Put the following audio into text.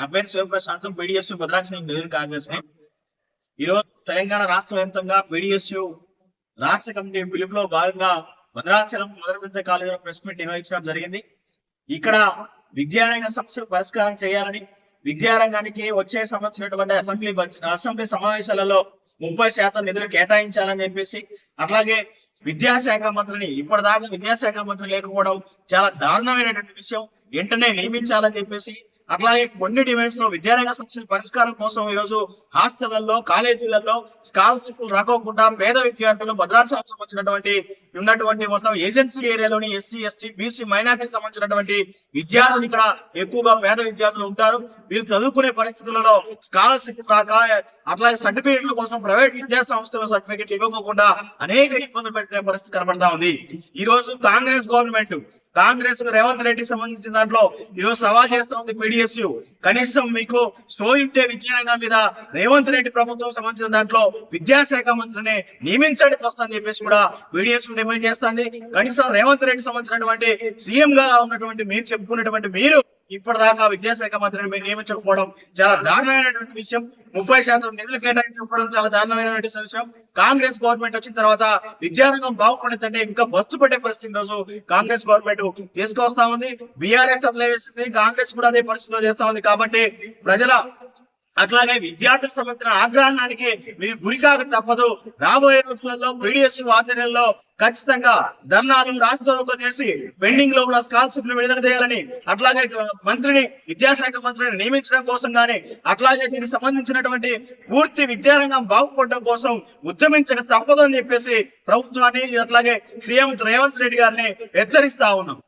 నా పేరు శివప్రశాంత్ పీడిఎస్ భద్రాచలం ఎదురు కాంగ్రెస్ని. ఈరోజు తెలంగాణ రాష్ట్ర వ్యాప్తంగా పీడిఎస్యు రాష్ట్ర కమిటీ పిలుపులో భాగంగా భద్రాచలం మొదటి కాలేజీలో ప్రెస్ మీట్ నిర్వహించడం జరిగింది. ఇక్కడ విద్యారంగ సమస్యలు పరిష్కారం చేయాలని విద్యారంగానికి వచ్చే సంవత్సరం అసెంబ్లీ అసెంబ్లీ సమావేశాలలో ముప్పై శాతం నిధులు కేటాయించాలని చెప్పేసి అట్లాగే విద్యాశాఖ మంత్రిని ఇప్పటిదాకా విద్యాశాఖ మంత్రి లేకపోవడం చాలా దారుణమైనటువంటి విషయం. వెంటనే నియమించాలని చెప్పేసి అట్లాగే కొన్ని డిమాండ్స్లో విద్యారంగ సమస్యల పరిష్కారం కోసం ఈరోజు రోజు హాస్టళ్ళలో కాలేజీలలో స్కాలర్షిప్లు రాకోకుండా పేద విద్యార్థులు భద్రాచలం సంబంధించినటువంటి ఉన్నటువంటి మొత్తం ఏజెన్సీ ఏరియాలోని ఎస్సీ ఎస్టీ బీసీ మైనార్టీకి సంబంధించినటువంటి విద్యార్థులు ఇక్కడ ఎక్కువగా పేద విద్యార్థులు ఉంటారు. వీరు చదువుకునే పరిస్థితులలో స్కాలర్షిప్ కాక అట్లాగే సర్టిఫికేట్ల కోసం ప్రైవేట్ విద్యా సంస్థల సర్టిఫికేట్ ఇవ్వకుండా అనేక ఇబ్బందులు పెట్టే పరిస్థితి కనబడతా ఉంది. ఈ రోజు కాంగ్రెస్ గవర్నమెంట్ కాంగ్రెస్ రేవంత్ రెడ్డికి సంబంధించిన దాంట్లో ఈరోజు సవాల్ చేస్తా ఉంది పీడిఎస్ కనీసం మీకు సోయింటే విద్యారంగం మీద రేవంత్ రెడ్డి ప్రభుత్వం సంబంధించిన దాంట్లో విద్యాశాఖ మంత్రిని నియమించండి ప్రస్తుతం చెప్పేసి కూడా పీడిఎస్ డిమాండ్ చేస్తాండి. కనీసం రేవంత్ రెడ్డి సంబంధించినటువంటి సీఎం గా ఉన్నటువంటి మీరు చెప్పుకున్నటువంటి మీరు ఇప్పటిదాకా విద్యాశాఖ మంత్రిని మీరు నియమించకపోవడం చాలా దారుణమైనటువంటి విషయం. ముప్పై శాతం నిధులు కేటాయించకపోవడం చాలా దారుణమైనటువంటి విషయం కాంగ్రెస్ గవర్నమెంట్ వచ్చిన తర్వాత విద్యారంగం బాగుపడిందంటే ఇంకా బస్సు పెట్టే పరిస్థితి రోజు కాంగ్రెస్ గవర్నమెంట్ తీసుకొస్తా ఉంది. బీఆర్ఎస్ అప్లై చేస్తుంది కాంగ్రెస్ కూడా అదే పరిస్థితిలో చేస్తా ఉంది. కాబట్టి ప్రజల అట్లాగే విద్యార్థులకు సంబంధించిన ఆగ్రహానికి మీరు గురికాక తప్పదు. రాబోయే రోజులలో పీడిఎస్ ఆధ్వర్యంలో ఖచ్చితంగా ధర్నాలు రాష్ట్రంలో చేసి పెండింగ్లో ఉన్న స్కాలర్షిప్ విడుదల చేయాలని అట్లాగే మంత్రిని విద్యాశాఖ మంత్రిని నియమించడం కోసం గానీ అట్లాగే దీనికి సంబంధించినటువంటి పూర్తి విద్యారంగం బాగుపడడం కోసం ఉద్యమించక తప్పదు అని చెప్పేసి ప్రభుత్వాన్ని అట్లాగే సీఎం రేవంత్ రెడ్డి గారిని హెచ్చరిస్తా ఉన్నాం.